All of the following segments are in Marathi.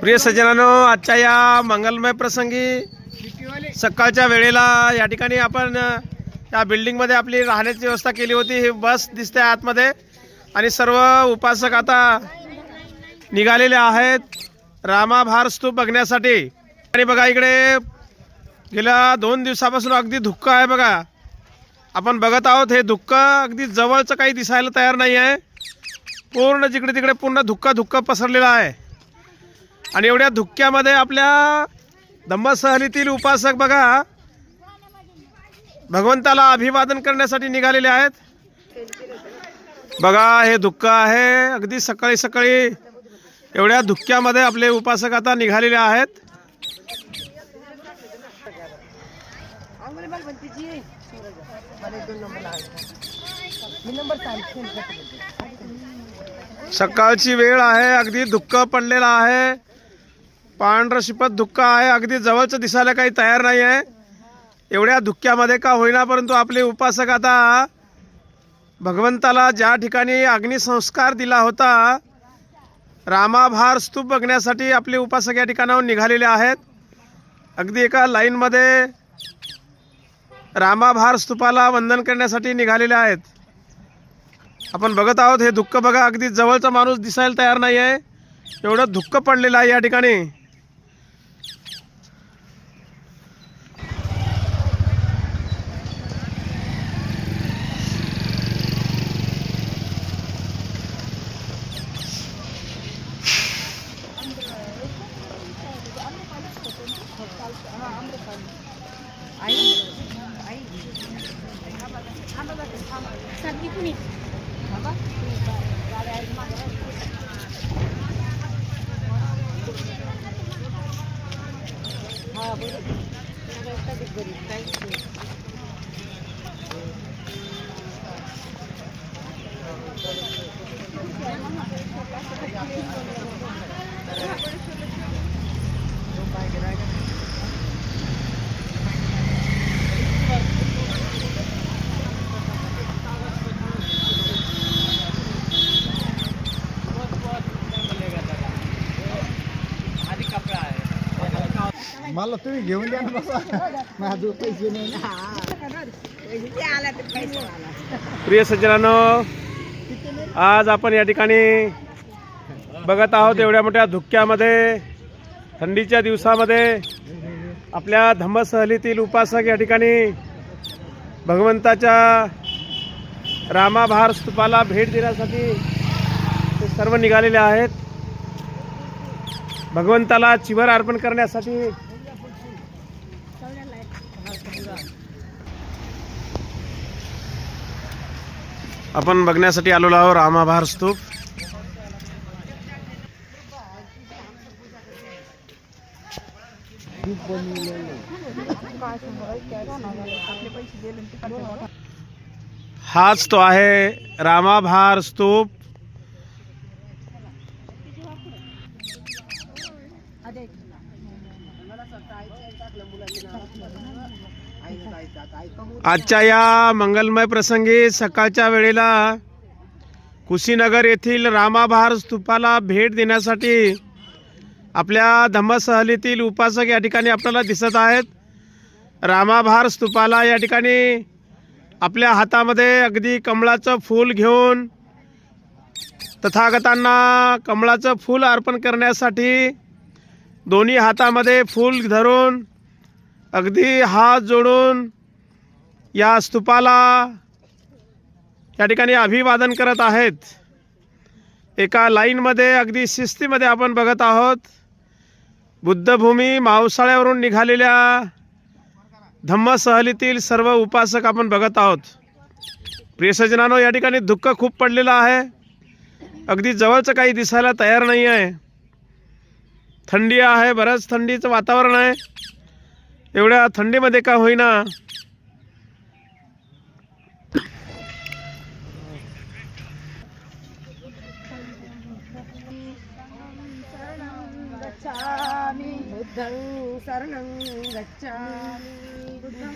प्रिय सज्जनानो आजच्या या मंगलमय प्रसंगी सकाळच्या वेळेला या ठिकाणी आपण या बिल्डिंगमध्ये आपली राहण्याची व्यवस्था केली होती. ही बस दिसते आतमध्ये आणि सर्व उपासक आता निघालेले आहेत. रामाभार स्तूप बघण्यासाठी. आणि बघा इकडे गेल्या दोन दिवसापासून अगदी धुक्क आहे बघा. आपण बघत आहोत हे धुक्क अगदी जवळचं काही दिसायला तयार नाही आहे पूर्ण जिकडे तिकडे पूर्ण धुक्का धुक्का पसरलेला आहे. आणि एवढ्या धुक्क्यामध्ये आपल्या धम्मसहलीतील उपासक बघा भगवंताला अभिवादन करण्यासाठी निघालेले आहेत. बघा हे धुक्क आहे. अगदी सकाळी सकाळी एवढ्या धुक्क्यामध्ये आपले उपासक आता निघालेले आहेत. सकाळची वेळ आहे. अगदी धुक्क पडलेलं आहे. पांढरं शिपत धुक्क आहे. अगदी जवळचं दिसायला काही तयार नाही आहे एवढ्या धुक्क्यामध्ये का होईना परंतु आपले उपासक आता भगवंताला ज्या ठिकाणी अग्निसंस्कार दिला होता रामाभार स्तूप बघण्यासाठी आपले उपासक या ठिकाणाहून निघालेले आहेत. अगदी एका लाईनमध्ये रामाभार स्तूपाला वंदन करण्यासाठी निघालेले आहेत. आपण बघत आहोत हे दुःख बघा अगदी जवळचा माणूस दिसायला तयार नाही आहे एवढं दुःख पडलेलं आहे या ठिकाणी. मला तुम्ही घेऊन द्या ना बसा माझं पैसे नाही ना. प्रिय सज्जनानो आज आपण या ठिकाणी बघत आहोत एवढ्या मोठ्या धुक्क्यामध्ये थंडीच्या दिवसामध्ये आपल्या धम्मसहलीतील उपासक या ठिकाणी भगवंताच्या रामाभार स्तूपाला भेट देण्यासाठी ते सर्व निघालेले आहेत. भगवंताला चिवर अर्पण करण्यासाठी आपण बघण्यासाठी आलेलो आहोत रामाभार स्तूप. हाच तो आहे रामाभार स्तूप. आजच्या या मंगलमय प्रसंगी सकाळच्या वेळेला कुशीनगर येथील रामाभार स्तूपाला भेट देण्यासाठी आपल्या धम्मसहलीतील उपासक या ठिकाणी आपल्याला दिसत आहेत. रामाभार स्तूपाला या ठिकाणी आपल्या हातामध्ये अगदी कमळाचं फूल घेऊन तथागतांना कमळाचं फूल अर्पण करण्यासाठी दोन्ही हातामध्ये फूल धरून अगदी हात जोडून या स्तूपाला या ठिकाणी अभिवादन करत आहेत. एका लाईनमध्ये अगदी शिस्तीमध्ये आपण बघत आहोत. बुद्धभूमी मावसाळ्यावरून निघालेल्या धम्मसहलीतील सर्व उपासक आपण बघत आहोत. प्रियसजनानो या ठिकाणी दुःख खूप पडलेलं आहे. अगदी जवळचं काही दिसायला तयार नाही आहे थंडी आहे बरंच थंडीचं वातावरण आहे. एवढ्या थंडीमध्ये का होईना గచ్చామి. బుద్ధం శరణం గచ్చామి. బుద్ధం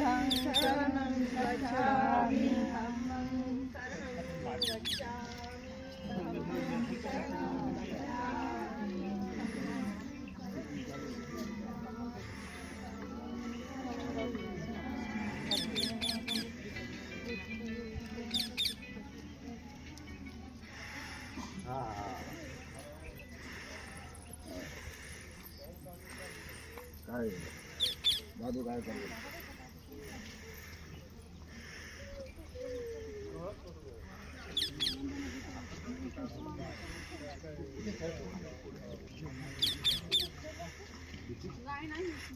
శరణం గచ్చామి. ధమ్మం శరణం గచ్చామి. ధమ్మం శరణం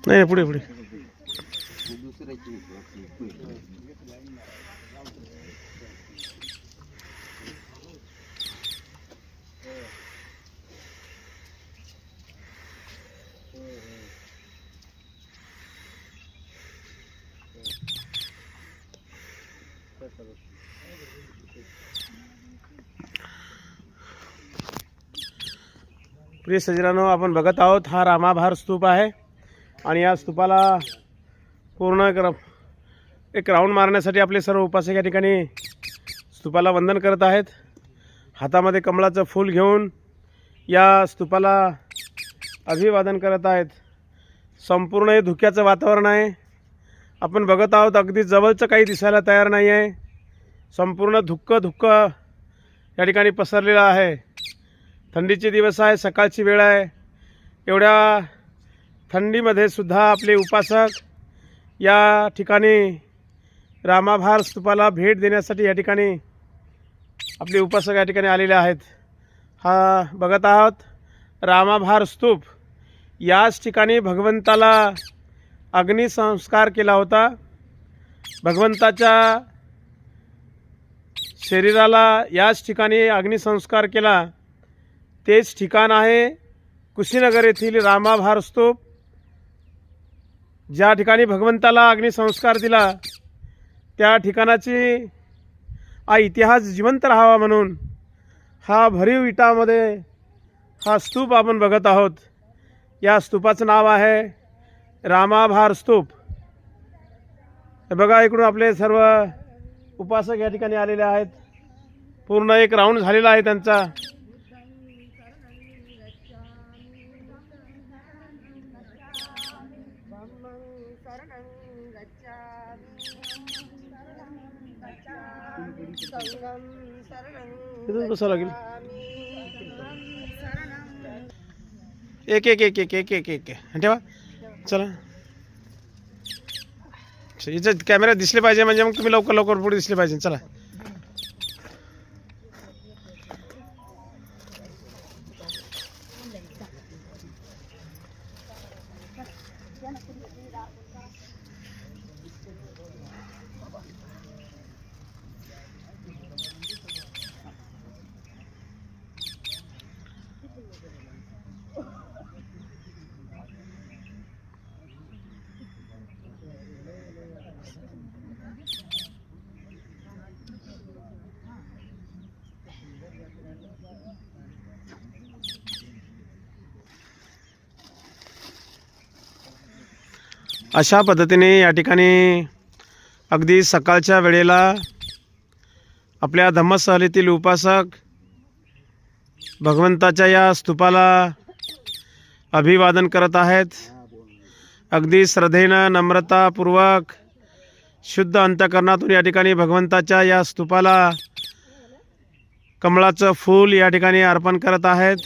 नाही पुढे पुढे. प्रिय सजरानो आपण बघत आहोत हा रामाभार स्तूप आहे. आणि या स्तूपाला पूर्ण एक एक राऊंड मारण्यासाठी आपले सर्व उपासक या ठिकाणी स्तूपाला वंदन करत आहेत. हातामध्ये कमळाचं फूल घेऊन या स्तूपाला अभिवादन करत आहेत. संपूर्ण हे धुक्याचं वातावरण आहे. आपण बघत आहोत अगदी जवळचं काही दिसायला तयार नाही आहे संपूर्ण धुक्क धुक्क या ठिकाणी पसरलेलं आहे. थंडीचे दिवस आहे सकाळची वेळ आहे. एवढ्या थंडीमध्ये सुद्धा आपले उपासक या ठिकाणी रामाभार स्तूपाला भेट देण्यासाठी या ठिकाणी आपले उपासक या ठिकाणी आलेले आहेत. हा बघत आहोत रामाभार स्तूप. याच ठिकाणी भगवंताला अग्निसंस्कार केला होता. भगवंताच्या शरीराला याच ठिकाणी अग्निसंस्कार केला. तेच ठिकाण आहे. कुशीनगर येथील रामाभार स्तूप. ज्या ठिकाणी भगवंताला अग्निसंस्कार दिला त्या ठिकाणाची हा इतिहास जिवंत राहावा म्हणून हा भरीव विटामध्ये हा स्तूप आपण बघत आहोत. या स्तूपाचं नाव आहे रामाभार स्तूप. बघा इकडून आपले सर्व उपासक या ठिकाणी आलेले आहेत. पूर्ण एक राऊंड झालेला आहे त्यांचा. तिथून कसं लागेल. एक एक एक एक एक एक एक ठेवा. चला. इथे कॅमेरा दिसले पाहिजे म्हणजे मग तुम्ही लवकर लवकर पुढे दिसले पाहिजे. चला. अशा पद्धतीने या ठिकाणी अगदी सकाळच्या वेळेला आपल्या धम्मसहलीतील उपासक भगवंताच्या या स्तूपाला अभिवादन करत आहेत. अगदी श्रद्धेनं नम्रतापूर्वक शुद्ध अंतकरणातून या ठिकाणी भगवंताच्या या स्तूपाला कमळाचं फूल या ठिकाणी अर्पण करत आहेत.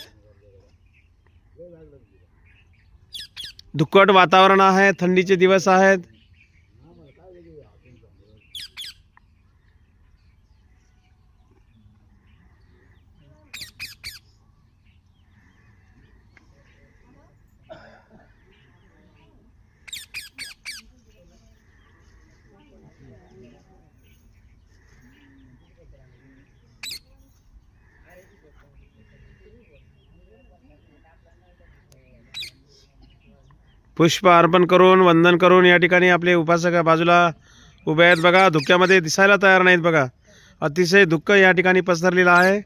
धुक्कट वातावरण आहे थंडीचे दिवस आहेत. पुष्प अर्पण करून वंदन करून या ठिकाणी आपले उपासक बाजूला उभे आहेत बघा धुक्यामध्ये दिसायला तयार नाहीत बघा अतिशय दुःख या ठिकाणी पसरलेलं आहे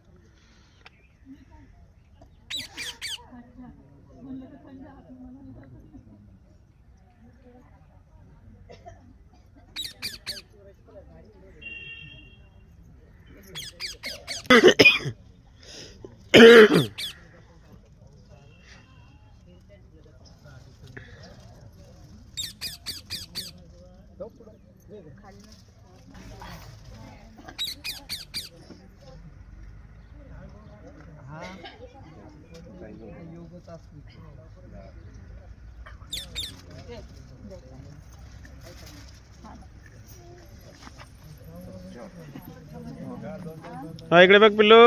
हाँ इकडे बग पिल्लू।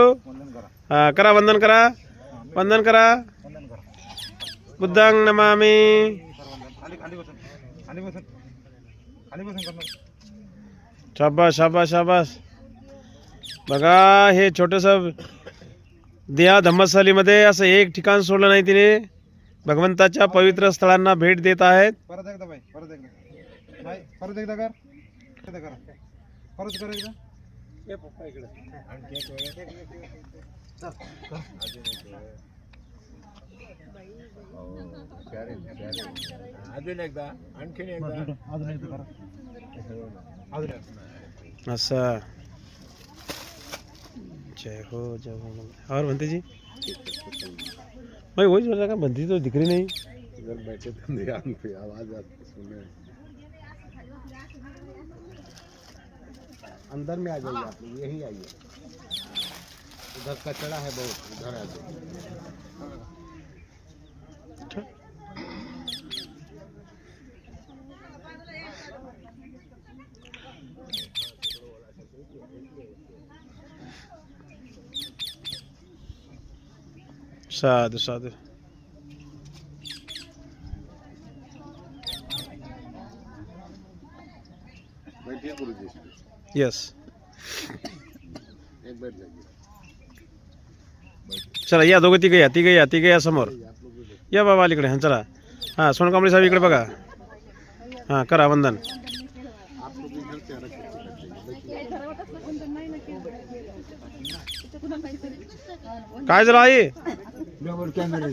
हाँ करा, वंदन करा। वंदन करा। बुद्धांग नमामी। शाबाश शाबाश बगा ये छोटे सब। दिया धम्मस्थलीमध्ये असं एक ठिकाण सोडलं नाही तिने. भगवंताच्या पवित्र स्थळांना भेट देत आहेत. परत एकदा बाई परत एकदा. बाई परत एकदा कर. एकदा कर. परत कर एकदा. अजून एकदा आणखीन एकदा. अजून एकदा करा. असं. जय हो जय हो और बंती जी? भाई, वही बोल रहा था बनती तो दिख रही नहीं। इधर बैठे थे आवाज़ सुने अंदर में आ जाइए आप लोग, यहीं आइए। उधर कचरा है बहुत उधर आ जाइए। साधु साधु यस चला, या दोघं तिघं या तिघं या, तिघं समोर. या बाबा अलीकडे, हाँ, चला. हाँ सोनकांबळे साहेब इकडे बघा. हाँ, करा वंदन. काय झालं, आई? डबल कॅमेरा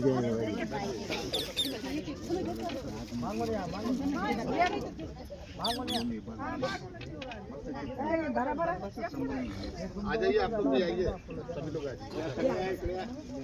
आ जाइए आप लोग भी आइए सभी लोग आ जाइए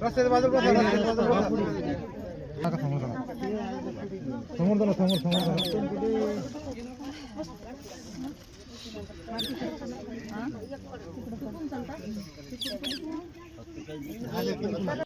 रस्त्याच्या बाजूला बसा, रस्त्याच्या बाजूला बसा. नका समोर चला. समोर चला समोर समोर चला.